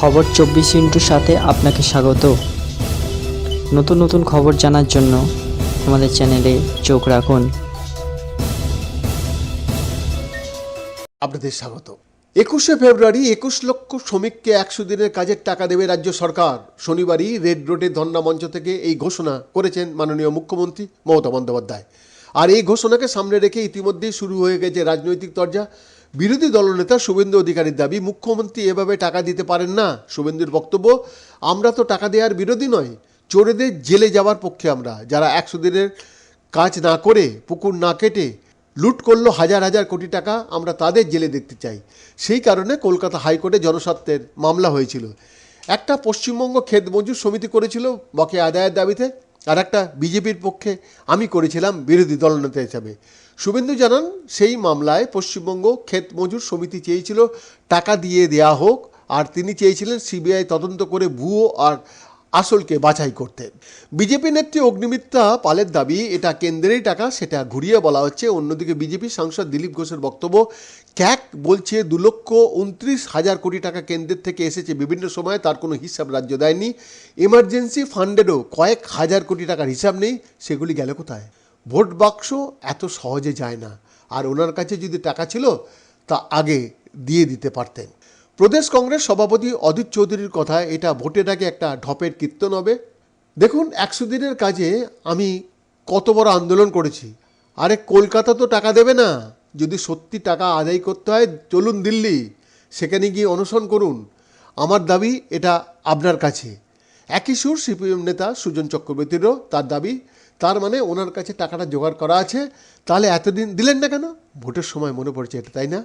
খবর চব্বিশ ইন্টুর সাথে আপনাকে স্বাগত। নতুন নতুন খবর জানার জন্য আমাদের চ্যানেলে চোখ রাখুন। আপনাদের স্বাগত। একুশে ফেব্রুয়ারি একুশ লক্ষ শ্রমিককে একশো দিনের কাজের টাকা দেবে রাজ্য সরকার। শনিবারই রেড রোডের ধর্না মঞ্চ থেকে এই ঘোষণা করেছেন মাননীয় মুখ্যমন্ত্রী মমতা বন্দ্যোপাধ্যায়। আর এই ঘোষণাকে সামনে রেখে ইতিমধ্যেই শুরু হয়ে গেছে রাজনৈতিক তরজা। বিরোধী দলনেতা শুভেন্দু অধিকারীর দাবি, মুখ্যমন্ত্রী এভাবে টাকা দিতে পারেন না। শুভেন্দুর বক্তব্য, আমরা তো টাকা দেওয়ার বিরোধী নয়, চোরেদের জেলে যাওয়ার পক্ষে আমরা। যারা একশো দিনের কাজ না করে, পুকুর না কেটে লুট করল হাজার হাজার কোটি টাকা, আমরা তাদের জেলে দেখতে চাই। সেই কারণে কলকাতা হাইকোর্টে জনস্বার্থের মামলা হয়েছিল। একটা পশ্চিমবঙ্গ ক্ষেত মজুর সমিতি করেছিল বকে আদায়ের দাবিতে। আর একটা বিজেপির পক্ষে আমি করেছিলাম বিরোধী দলনেতা হিসাবে। শুভেন্দু জানান, সেই মামলায় পশ্চিমবঙ্গ ক্ষেত মজুর সমিতি চেয়েছিল টাকা দিয়ে দেয়া হোক, আর তিনি চেয়েছিলেন সিবিআই তদন্ত করে ভুয়ো আর আসলকে বাছাই করতে বিজেপি নেত্রী অগ্নিমিত্রা পালের দাবি, এটা কেন্দ্রেরই টাকা, সেটা ঘুরিয়ে বলা হচ্ছে। অন্যদিকে বিজেপি সাংসদ দিলীপ ঘোষের বক্তব্য, ক্যাক বলছে দু লক্ষ উনত্রিশ হাজার কোটি টাকা কেন্দ্রের থেকে এসেছে। বিভিন্ন সময়ে তার কোনো হিসাব রাজ্য দেয়নি। এমার্জেন্সি ফান্ডেরও কয়েক হাজার কোটি টাকার হিসাব নেই। সেগুলি গেল কোথায়? ভোট বাক্স এত সহজে যায় না। আর ওনার কাছে যদি টাকা ছিল, তা আগে দিয়ে দিতে পারতেন। প্রদেশ কংগ্রেস সভাপতি অদিত চৌধুরীর কথা এটা ভোটের আগে একটা ঢপের কীর্তন হবে। দেখুন, একশো দিনের কাজে আমি কত বড় আন্দোলন করেছি। আরে কলকাতা তো টাকা দেবে না। যদি সত্যি টাকা আদায় করতে হয়, চলুন দিল্লি, সেখানে গিয়ে অনশন করুন। আমার দাবি, এটা আপনার কাছে। একই সুর সিপিএম নেতা সুজন চক্রবর্তীরও তার দাবি। তার মানে ওনার কাছে টাকাটা জোগাড় করা আছে। তাহলে এতদিন দিলেন না কেন? ভোটের সময় মনে পড়ছে এটা, তাই না?